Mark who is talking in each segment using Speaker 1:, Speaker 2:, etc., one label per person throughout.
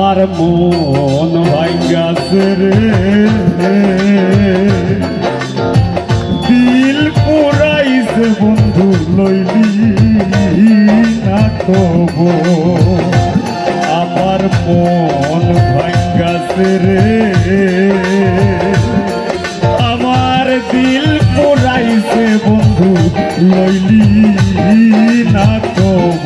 Speaker 1: আমার মন ভাঙ্গাছে রে। দিল পুরাইছে বন্ধু লইলি না আমার মন ভাঙ্গাছে রে। আমার দিল পুরাইছে বন্ধু লইলি না কব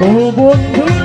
Speaker 1: ও বন্ধু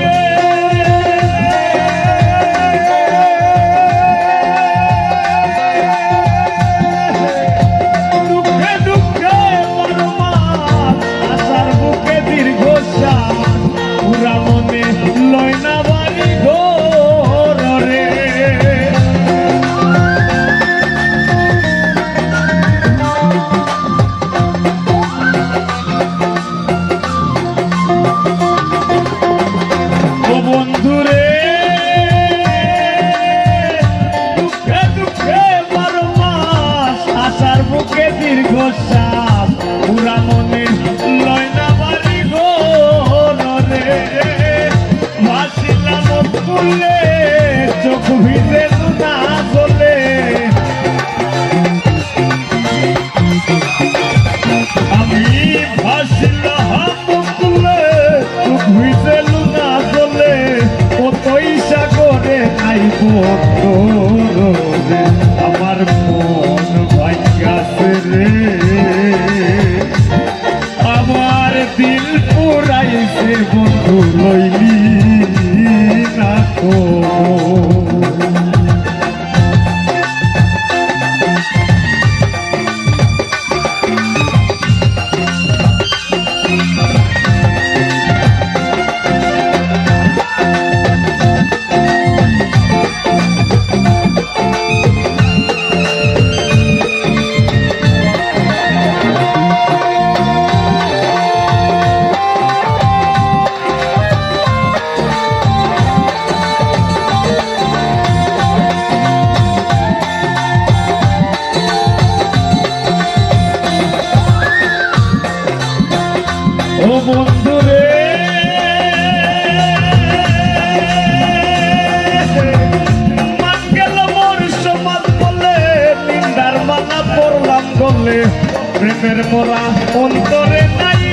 Speaker 1: মোরা অন্তরে নাই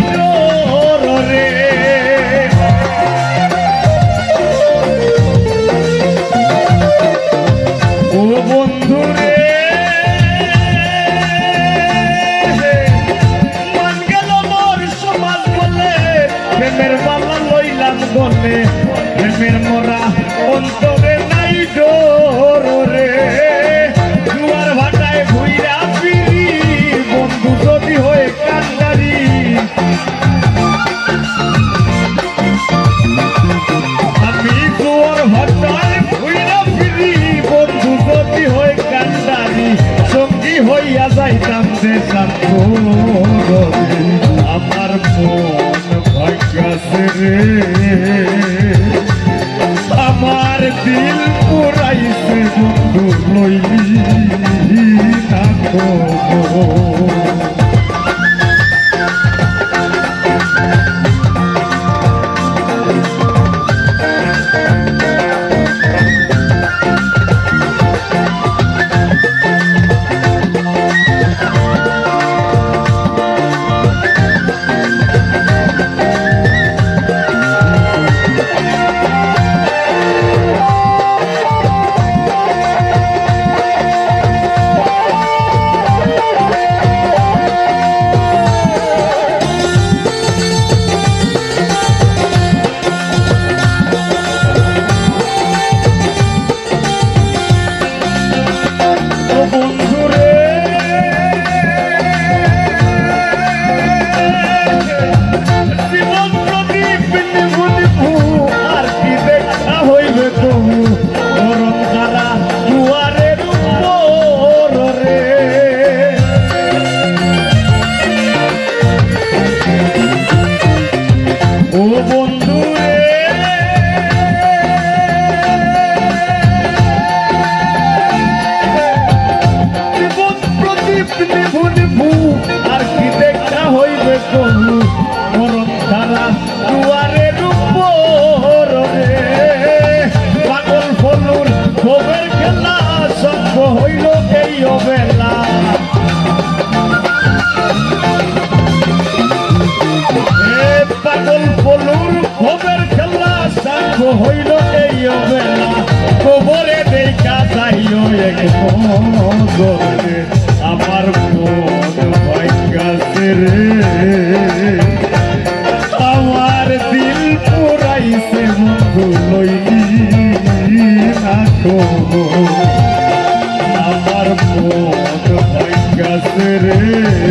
Speaker 1: রে ও বন্ধু রে মান মোর সমাজ বলে, প্রেমের মালা লইলাম গলে হইয়া যাইতাম যে আমার মন ভাগ্যাসে রে। আমার দিল পুরাইছে বন্ধু লইলি থাকো Oh. Mm.